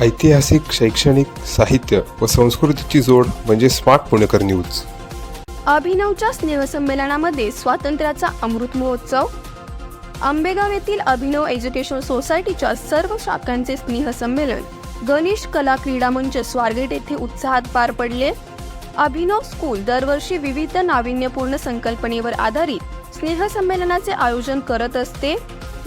ऐतिहासिक शैक्षणिक साहित्य व संस्कृतीची जोड म्हणजे स्मार्ट पुणेकर न्यूज. अभिनवच्या स्नेहसंमेलनामध्ये स्वातंत्र्याचा अमृत महोत्सव आंबेगाव येथील अभिनव एज्युकेशन सोसायटीच्या सर्व शाखांचे स्नेहसंमेलन गणेश कला क्रीडा मंच स्वारगेट येथे उत्साहात पार पडले. अभिनव स्कूल दरवर्षी विविध नाविन्यपूर्ण संकल्पनेवर आधारित स्नेहसंमेलनाचे आयोजन करत असते.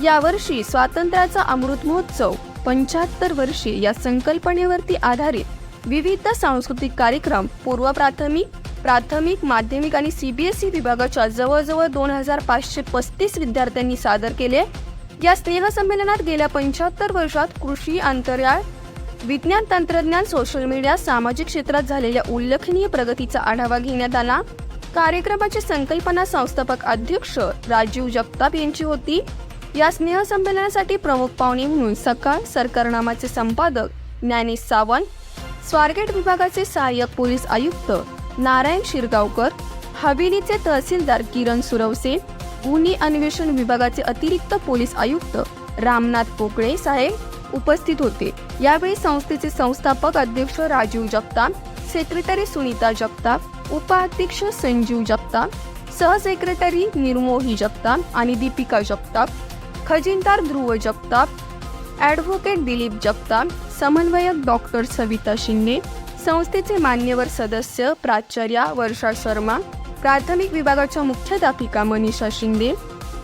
यावर्षी स्वातंत्र्याचा अमृत महोत्सव पंच्याहत्तर वर्षी या संकल्पनेवरती आधारित विविध सांस्कृतिक कार्यक्रम पूर्व प्राथमिक प्राथमिक माध्यमिक आणि सीबीएसई विभागाच्या जवळजवळ दोन हजार पाचशे पस्तीस विद्यार्थ्यांनी सादर केले. या स्नेहसंमेलनात गेल्या पंच्याहत्तर वर्षात कृषी अंतराळ विज्ञान तंत्रज्ञान सोशल मीडिया सामाजिक क्षेत्रात झालेल्या उल्लेखनीय प्रगतीचा आढावा घेण्यात आला. कार्यक्रमाची संकल्पना संस्थापक अध्यक्ष राजीव जगताप यांची होती. या स्नेहसंमेलनासाठी प्रमुख पाहुणे म्हणून सकाळ सरकारनामाचे संपादक ज्ञानेश सावंत स्वारगेट विभागाचे सहाय्यक पोलीस आयुक्त नारायण शिरगावकर हवेलीचे तहसीलदार किरण सुरवसे गुन्हे अन्वेषण विभागाचे अतिरिक्त पोलीस आयुक्त रामनाथ पोकळे साहेब उपस्थित होते. यावेळी संस्थेचे संस्थापक अध्यक्ष राजीव जगताप सेक्रेटरी सुनीता जगताप उपाध्यक्ष संजीव जगताप सहसेक्रेटरी निर्मोही जगताप आणि दीपिका जगताप खजिनदार ध्रुव जगताप ॲडव्होकेट दिलीप जगताप समन्वयक डॉक्टर सविता शिंदे संस्थेचे मान्यवर सदस्य प्राचार्या वर्षा शर्मा प्राथमिक विभागाच्या मुख्याध्यापिका मनीषा शिंदे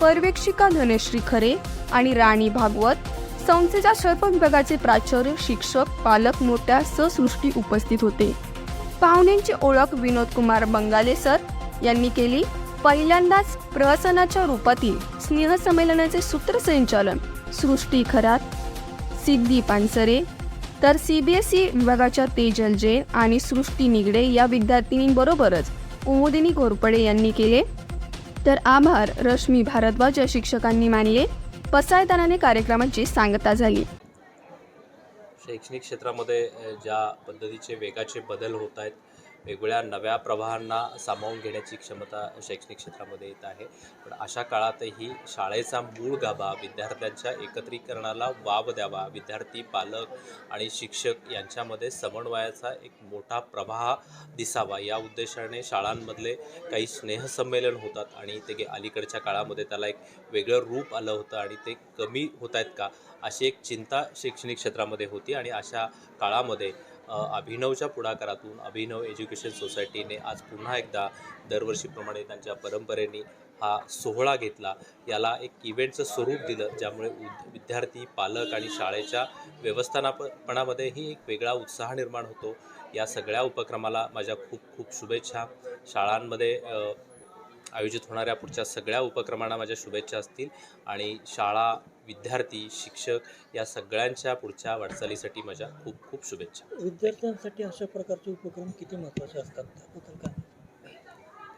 पर्यवेक्षिका धनश्री खरे आणि राणी भागवत संस्थेच्या सर्व विभागाचे प्राचार्य शिक्षक पालक मोठ्या ससृष्टी उपस्थित होते. पाहुण्यांची ओळख विनोद कुमार बंगाले सर यांनी केली. पहिल्यांदाच प्रहसनाच्या रूपातील स्नेहसंमेलनाचे सूत्रसंचालन सृष्टी खरात सिद्धी पानसरे तर सीबीएसई विभागाच्या तेजल जैन आणि सृष्टी निगडे या विद्यार्थिनींबरोबरच कुमुदिनी घोरपडे यांनी केले. तर आभार रश्मी भारद्वाज या शिक्षकांनी मानले. पसायदानाने कार्यक्रमाची सांगता झाली. शैक्षणिक क्षेत्रामध्ये ज्या पद्धतीचे वेगाचे बदल होत आहेत वेगवेगळ्या नव्या प्रवाहांना सामावून घेण्याची क्षमता शैक्षणिक क्षेत्रामध्ये येत आहे. पण अशा काळातही शाळेचा मूळ गाभा विद्यार्थ्यांच्या एकत्रीकरणाला वाव द्यावा विद्यार्थी पालक आणि शिक्षक यांच्यामध्ये समन्वयाचा एक मोठा प्रवाह दिसावा. या उद्देशाने शाळांमधले काही स्नेहसंमेलन होतात आणि ते गे- अलीकडच्या काळामध्ये त्याला एक वेगळं रूप आलं होतं आणि ते कमी होत आहेत का? अशी एक चिंता शैक्षणिक क्षेत्रामध्ये होती आणि अशा काळामध्ये अभिनवच्या पुढाकारातून अभिनव एज्युकेशन सोसायटीने आज पुन्हा एकदा दरवर्षीप्रमाणे त्यांच्या परंपरेने हा सोहळा घेतला. याला एक इव्हेंटचं स्वरूप दिलं ज्यामुळे उद- विद्यार्थी पालक आणि शाळेच्या व्यवस्थापनापणामध्येही एक वेगळा उत्साह निर्माण होतो. या सगळ्या उपक्रमाला माझ्या खूप खूप शुभेच्छा. शाळांमध्ये आयोजित होणाऱ्या पुढच्या सगळ्या उपक्रमांना माझ्या शुभेच्छा असतील. आणि शाळा विद्यार्थी शिक्षक या सगळ्यांच्या पुढच्या वाटचालीसाठी माझ्या खूप खूप शुभेच्छा. विद्यार्थ्यांसाठी अशा प्रकारचे उपक्रम किती महत्त्वाचे असतात? त्याबद्दल काय?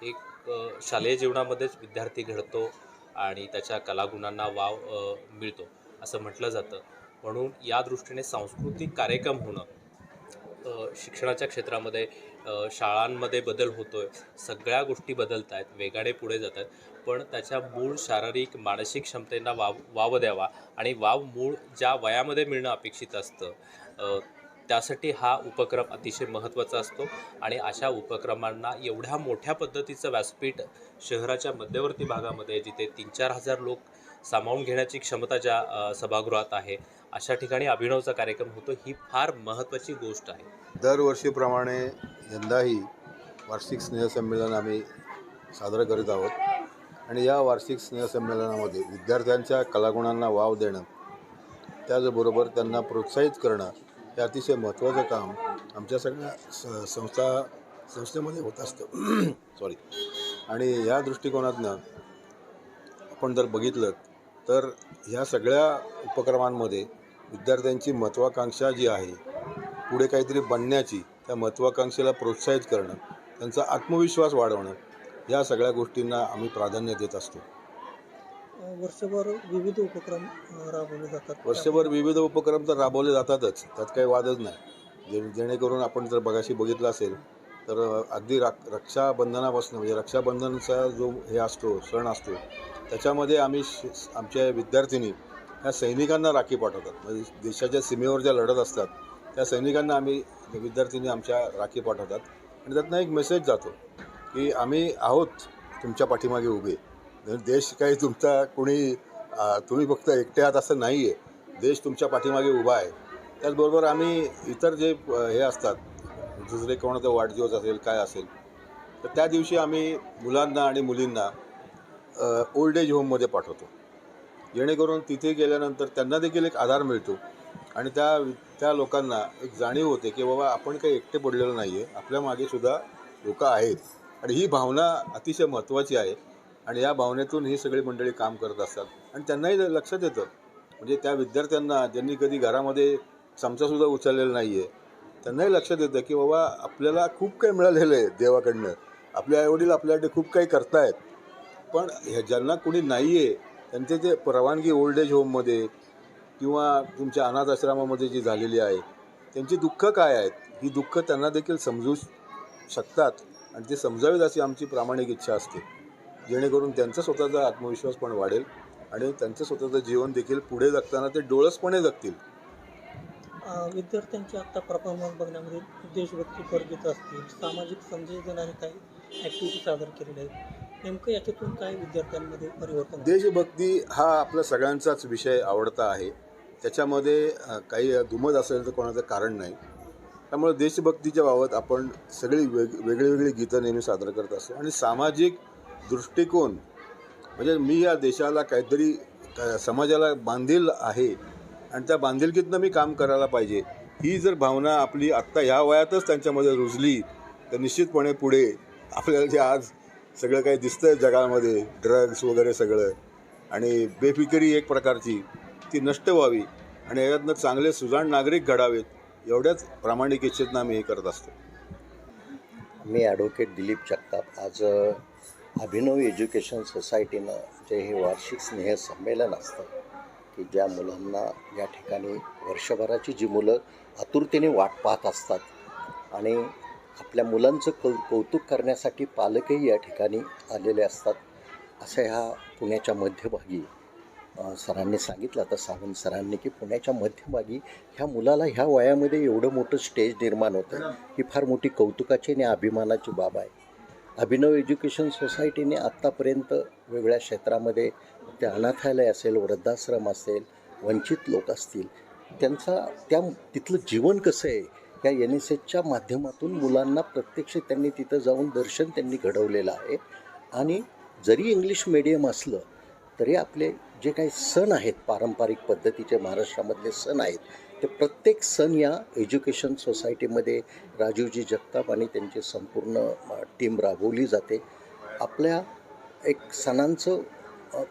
एक शालेय जीवनामध्येच विद्यार्थी घडतो आणि त्याच्या कलागुणांना वाव मिळतो असं म्हटलं जातं. म्हणून या दृष्टीने सांस्कृतिक कार्यक्रम होणं शिक्षणाच्या क्षेत्रामध्ये शाळांमध्ये बदल होतोय. सगळ्या गोष्टी बदलत आहेत वेगाने पुढे जात आहेत पण त्याच्या मूळ शारीरिक मानसिक क्षमतेंना वाव वाव द्यावा आणि वाव मूळ ज्या वयामध्ये मिळणं अपेक्षित असतं त्यासाठी हा उपक्रम अतिशय महत्त्वाचा असतो. आणि अशा उपक्रमांना एवढ्या मोठ्या पद्धतीचं व्यासपीठ शहराच्या मध्यवर्ती भागामध्ये जिथे तीन चार हजार लोक सामावून घेण्याची क्षमता ज्या सभागृहात आहे अशा ठिकाणी अभिनवचा कार्यक्रम होतो ही फार महत्त्वाची गोष्ट आहे. दरवर्षीप्रमाणे यंदाही वार्षिक स्नेहसंमेलन आम्ही साजरं करीत आहोत. आणि या वार्षिक स्नेहसंमेलनामध्ये विद्यार्थ्यांच्या कलागुणांना वाव देणं त्याचबरोबर त्यांना प्रोत्साहित करणं हे अतिशय महत्त्वाचं काम आमच्या सगळ्या स संस्था संस्थेमध्ये होत असतं. सॉरी आणि या दृष्टिकोनातनं आपण जर बघितलं तर ह्या सगळ्या उपक्रमांमध्ये विद्यार्थ्यांची महत्त्वाकांक्षा जी आहे पुढे काहीतरी बनण्याची त्या महत्त्वाकांक्षेला प्रोत्साहित करणं त्यांचा आत्मविश्वास वाढवणं या सगळ्या गोष्टींना आम्ही प्राधान्य देत असतो. वर्षभर विविध उपक्रम राबवले जातात. वर्षभर विविध उपक्रम तर राबवले जातातच त्यात काही वादच नाही. जे जेणेकरून आपण जर बघाशी बघितलं असेल तर अगदी रा रक्षाबंधनापासून म्हणजे रक्षाबंधनचा जो हे असतो सण असतो त्याच्यामध्ये आम्ही श- आमच्या विद्यार्थिनी ह्या सैनिकांना राखी पाठवतात. म्हणजे देशाच्या सीमेवर ज्या लढत असतात त्या सैनिकांना आम्ही विद्यार्थ्यांनी आमच्या राखी पाठवतात. आणि त्यातनं एक मेसेज जातो की आम्ही आहोत तुमच्या पाठीमागे उभे. म्हणजे देश काही तुमचा कोणी तुम्ही फक्त एकटे आहात असं नाही आहे देश तुमच्या पाठीमागे उभा आहे. त्याचबरोबर आम्ही इतर जे हे असतात दुसरे कोणाचा वाढदिवस असेल काय असेल तर त्या दिवशी आम्ही मुलांना आणि मुलींना ओल्ड एज होममध्ये पाठवतो. जेणेकरून तिथे गेल्यानंतर त्यांना देखील एक आधार मिळतो आणि त्या त्या लोकांना एक जाणीव होते की बाबा आपण काही एकटे पडलेलो नाही आहे आपल्या मागेसुद्धा लोक आहेत. आणि ही भावना अतिशय महत्त्वाची आहे आणि या भावनेतून ही सगळी मंडळी काम करत असतात. आणि त्यांनाही लक्षात येतं. म्हणजे त्या विद्यार्थ्यांना ज्यांनी कधी घरामध्ये चमचासुद्धा उचललेला नाही आहे त्यांनाही लक्षात येतं की बाबा आपल्याला खूप काही मिळालेलं आहे देवाकडनं. आपले आईवडील आपल्याकडे खूप काही करतायत. पण ह्या ज्यांना कोणी नाही आहे त्यांचे ते परवानगी ओल्ड एज होममध्ये किंवा तुमच्या अनाथ आश्रमामध्ये जी झालेली आहे त्यांची दुःख काय आहेत? ही दुःख त्यांना देखील समजू शकतात आणि ते समजावेत अशी आमची प्रामाणिक इच्छा असते. जेणेकरून त्यांचा स्वतःचा आत्मविश्वास पण वाढेल आणि त्यांचं स्वतःचं जीवन देखील पुढे जगताना ते डोळसपणे जगतील. विद्यार्थ्यांचे आत्ता परफॉर्मन्स बघण्यामध्ये देशभक्तीपर गीतं असतील सामाजिक संदेशन आणि काही ॲक्टिव्हिटी सादर केलेल्या आहेत. नेमकं याच्यातून काय विद्यार्थ्यांमध्ये परिवर्तन देशभक्ती हा आपला सगळ्यांचाच विषय आवडता आहे. त्याच्यामध्ये काही दुमत असेल तर कोणाचं कारण नाही. त्यामुळे देशभक्तीच्या बाबत आपण सगळी वेग वेगळी वेगळी गीतं नेहमी सादर करत असतो. आणि सामाजिक दृष्टिकोन म्हणजे मी या देशाला काहीतरी समाजाला बांधील आहे आणि त्या बांधिलकीतनं मी काम करायला पाहिजे. ही जर भावना आपली आत्ता ह्या वयातच त्यांच्यामध्ये रुजली तर निश्चितपणे पुढे आपल्याला जे आज सगळं काही दिसतंय जगामध्ये ड्रग्स वगैरे सगळं आणि बेफिकिरी एक प्रकारची ती नष्ट व्हावी आणि यातनं चांगले सुजाण नागरिक घडावेत एवढ्याच प्रामाणिक इच्छेतनं आम्ही हे करत असतो. मी ॲडव्होकेट दिलीप जगताप. आज अभिनव एज्युकेशन सोसायटीनं जे हे वार्षिक स्नेह संमेलन असतं की ज्या मुलांना या ठिकाणी वर्षभराची जी मुलं आतुरतेने वाट पाहत असतात आणि आपल्या मुलांचं कौ कौतुक करण्यासाठी पालकही या ठिकाणी आलेले असतात असं ह्या पुण्याच्या मध्यभागी सरांनी सांगितलं. आता सावंत सरांनी की पुण्याच्या मध्यभागी ह्या मुलाला ह्या वयामध्ये एवढं मोठं स्टेज निर्माण होतं ही फार मोठी कौतुकाची आणि अभिमानाची बाब आहे. अभिनव एज्युकेशन सोसायटीने आत्तापर्यंत वेगळ्या क्षेत्रामध्ये ते अनाथालय असेल वृद्धाश्रम असेल वंचित लोक असतील त्यांचा त्या तिथलं जीवन कसं आहे? या एन एस एचच्या माध्यमातून मुलांना प्रत्यक्ष त्यांनी तिथं जाऊन दर्शन त्यांनी घडवलेलं आहे. आणि जरी इंग्लिश मिडियम असलं तरी आपले जे काही सण आहेत पारंपरिक पद्धतीचे महाराष्ट्रामधले सण आहेत ते प्रत्येक सण या एज्युकेशन सोसायटीमध्ये राजीवजी जगताप आणि त्यांची संपूर्ण टीम राबवली जाते. आपल्या एक सणांचं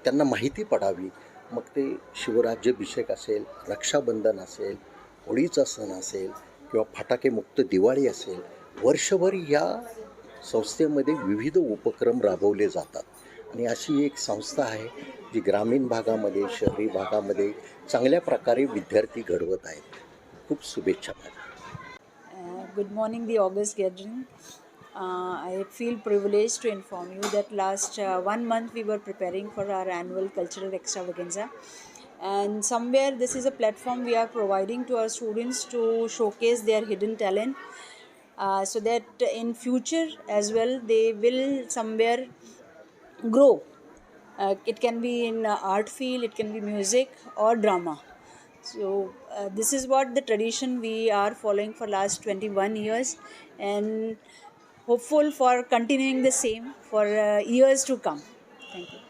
त्यांना माहिती पडावी. मग ते शिवराज्याभिषेक असेल रक्षाबंधन असेल होळीचा सण असेल किंवा फटाकेमुक्त दिवाळी असेल वर्षभर या संस्थेमध्ये विविध उपक्रम राबवले जातात. आणि अशी एक संस्था आहे जी ग्रामीण भागामध्ये शहरी भागामध्ये चांगल्या प्रकारे विद्यार्थी घडवत आहेत. खूप शुभेच्छा माझ्या. Good morning the august gathering I feel privilege to inform you that last one month we were preparing for our annual cultural extravaganza and somewhere this is a platform we are providing to our students to showcase their hidden talent so that in future as well they will somewhere grow. Uh, it can be in uh, art field, it can be music or drama. So uh, this is what the tradition we are following for last 21 years and hopeful for continuing the same for uh, years to come. Thank you.